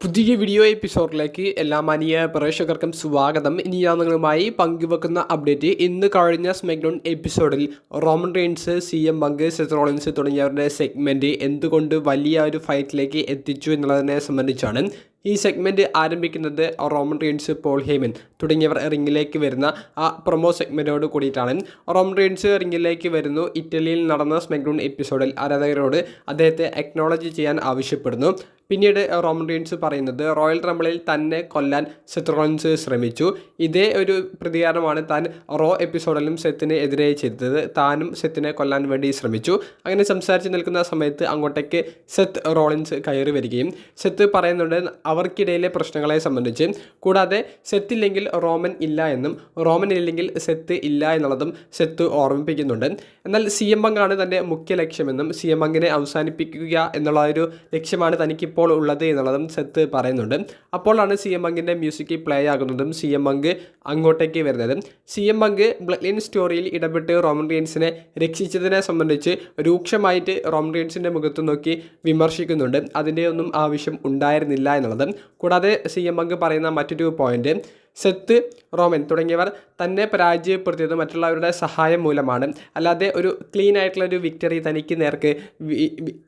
പുതിയ വീഡിയോ എപ്പിസോഡിലേക്ക് എല്ലാ മാനിയ പ്രേക്ഷകർക്കും സ്വാഗതം. ഇനി ഞാൻ നിങ്ങളുമായി പങ്കുവെക്കുന്ന അപ്ഡേറ്റ് ഇന്ന് കഴിഞ്ഞ സ്മെക്ഡൗൺ എപ്പിസോഡിൽ Roman Reigns C M Punk Seth Rollins തുടങ്ങിയവരുടെ സെഗ്മെന്റ് എന്തുകൊണ്ട് വലിയ ഒരു ഫൈറ്റിലേക്ക് എത്തിച്ചു എന്നുള്ളതിനെ സംബന്ധിച്ചാണ് ഈ സെഗ്മെന്റ് ആരംഭിക്കുന്നത് റോമൻ റെയിൻസ് പോൾ ഹേമൻ തുടങ്ങിയവർ റിങ്ങിലേക്ക് വരുന്ന ആ പ്രൊമോ സെഗ്മെന്റോട് കൂടിയിട്ടാണ്. റോമൻ റെയിൻസ് റിങ്ങിലേക്ക് വരുന്നു. ഇറ്റലിയിൽ നടന്ന സ്മെക്ഡൗൺ എപ്പിസോഡിൽ ആരാധകരോട് അദ്ദേഹത്തെ അക്നോളജ് ചെയ്യാൻ ആവശ്യപ്പെടുന്നു. പിന്നീട് റോമൻ റീൻസ് പറയുന്നത് റോയൽ റംബിളിൽ തന്നെ കൊല്ലാൻ റോളിൻസ് ശ്രമിച്ചു. ഇതേ ഒരു പ്രതികാരമാണ് താൻ റോ എപ്പിസോഡിലും സെത്തിന് എതിരെ ചെയ്തത്. താനും സെത്തിനെ കൊല്ലാൻ വേണ്ടി ശ്രമിച്ചു. അങ്ങനെ സംസാരിച്ച് നിൽക്കുന്ന സമയത്ത് അങ്ങോട്ടേക്ക് സെത്ത് റോളിൻസ് കയറി വരികയും സെത്ത് പറയുന്നുണ്ട് അവർക്കിടയിലെ പ്രശ്നങ്ങളെ സംബന്ധിച്ച്. കൂടാതെ സെത്തില്ലെങ്കിൽ റോമൻ ഇല്ല എന്നും റോമൻ ഇല്ലെങ്കിൽ സെത്ത് ഇല്ല എന്നുള്ളതും സെത്ത് ഓർമ്മിപ്പിക്കുന്നുണ്ട്. എന്നാൽ സി എം തന്റെ മുഖ്യ ലക്ഷ്യമെന്നും സി എം അവസാനിപ്പിക്കുക എന്നുള്ള ഒരു ലക്ഷ്യമാണ് തനിക്ക് ഇപ്പോൾ ഉള്ളത് എന്നുള്ളതും സെത്ത് പറയുന്നുണ്ട്. അപ്പോഴാണ് സി എം ബങ്കിന്റെ മ്യൂസിക് പ്ലേ ആകുന്നതും സി എം ബങ്ക് അങ്ങോട്ടേക്ക് വരുന്നത്. സി എം ബങ്ക് ബ്ലഡ്ലിൻ സ്റ്റോറിയിൽ ഇടപെട്ട് റോമൻ റിയൻസിനെ രക്ഷിച്ചതിനെ സംബന്ധിച്ച് രൂക്ഷമായിട്ട് റോമൻ റീൻസിന്റെ മുഖത്ത് നോക്കി വിമർശിക്കുന്നുണ്ട്. അതിന്റെ ഒന്നും ആവശ്യം ഉണ്ടായിരുന്നില്ല എന്നുള്ളത്. കൂടാതെ സി എം ബങ്ക് പറയുന്ന മറ്റൊരു പോയിന്റ് സെത്ത് റോമൻ തുടങ്ങിയവർ തന്നെ പരാജയപ്പെടുത്തിയത് മറ്റുള്ളവരുടെ സഹായം മൂലമാണ്. അല്ലാതെ ഒരു ക്ലീൻ ആയിട്ടുള്ള ഒരു വിക്ടറി തനിക്ക് നേർക്ക്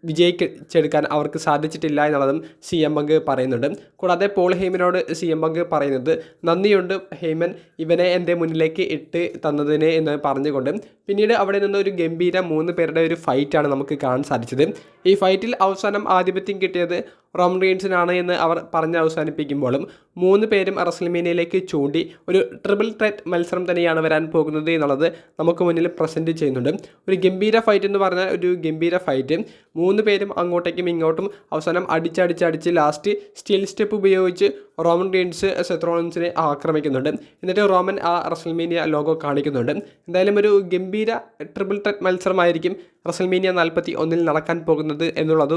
വിജയിച്ചെടുക്കാൻ അവർക്ക് സാധിച്ചിട്ടില്ല എന്നുള്ളതും സി എം ബങ്ക് പറയുന്നുണ്ട്. കൂടാതെ പോൾ ഹെയ്മനോട് സി എം ബങ്ക് പറയുന്നത് നന്ദിയുണ്ട് ഹെയ്മൻ ഇവനെ എന്റെ മുന്നിലേക്ക് ഇട്ട് തന്നതിന് എന്ന് പറഞ്ഞുകൊണ്ട്. പിന്നീട് അവിടെ നിന്ന് ഒരു ഗംഭീര മൂന്ന് പേരുടെ ഒരു ഫൈറ്റാണ് നമുക്ക് കാണാൻ സാധിച്ചത്. ഈ ഫൈറ്റിൽ അവസാനം ആധിപത്യം കിട്ടിയത് റോമൻ റീൻസിനാണ് എന്ന് അവർ പറഞ്ഞ് അവസാനിപ്പിക്കുമ്പോഴും മൂന്ന് പേരും റസൽമീനയിലേക്ക് ചൂണ്ടി ഒരു ട്രിപ്പിൾ ത്രെറ്റ് മത്സരം തന്നെയാണ് വരാൻ പോകുന്നത് എന്നുള്ളത് നമുക്ക് മുന്നിൽ പ്രസന്റ് ചെയ്യുന്നുണ്ട്. ഒരു ഗംഭീര ഫൈറ്റ് എന്ന് പറഞ്ഞാൽ ഒരു ഗംഭീര ഫൈറ്റ് മൂന്ന് പേരും അങ്ങോട്ടേക്കും ഇങ്ങോട്ടും അവസാനം അടിച്ചടിച്ചടിച്ച് ലാസ്റ്റ് സ്റ്റീൽ സ്റ്റെപ്പ് ഉപയോഗിച്ച് റോമൻ റീൻസ് സെത്രോൺസിനെ ആക്രമിക്കുന്നുണ്ട്. എന്നിട്ട് റോമൻ ആ റസൽമീനിയ ലോഗോ കാണിക്കുന്നുണ്ട്. എന്തായാലും ഒരു ഗംഭീര ട്രിപ്പിൾ ത്രെറ്റ് മത്സരമായിരിക്കും റസൽമീനിയ നാൽപ്പത്തി ഒന്നിൽ നടക്കാൻ പോകുന്നത് എന്നുള്ളത്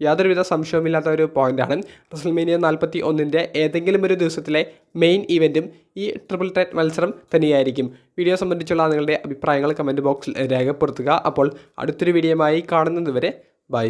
യാതൊരുവിധ സംശയവുമില്ലാത്ത ഒരു പോയിന്റാണ് റസൽമേനിയ നാൽപ്പത്തി ഒന്നിന്റെ ഏതെങ്കിലും ഒരു ദിവസത്തിലെ മെയിൻ ഇവന്റും ഈ ട്രിപ്പിൾ ത്രെറ്റ് മത്സരം തന്നെയായിരിക്കും. വീഡിയോ സംബന്ധിച്ചുള്ള നിങ്ങളുടെ അഭിപ്രായങ്ങൾ കമന്റ് ബോക്സിൽ രേഖപ്പെടുത്തുക. അപ്പോൾ അടുത്തൊരു വീഡിയോയുമായി കാണുന്നതുവരെ ബൈ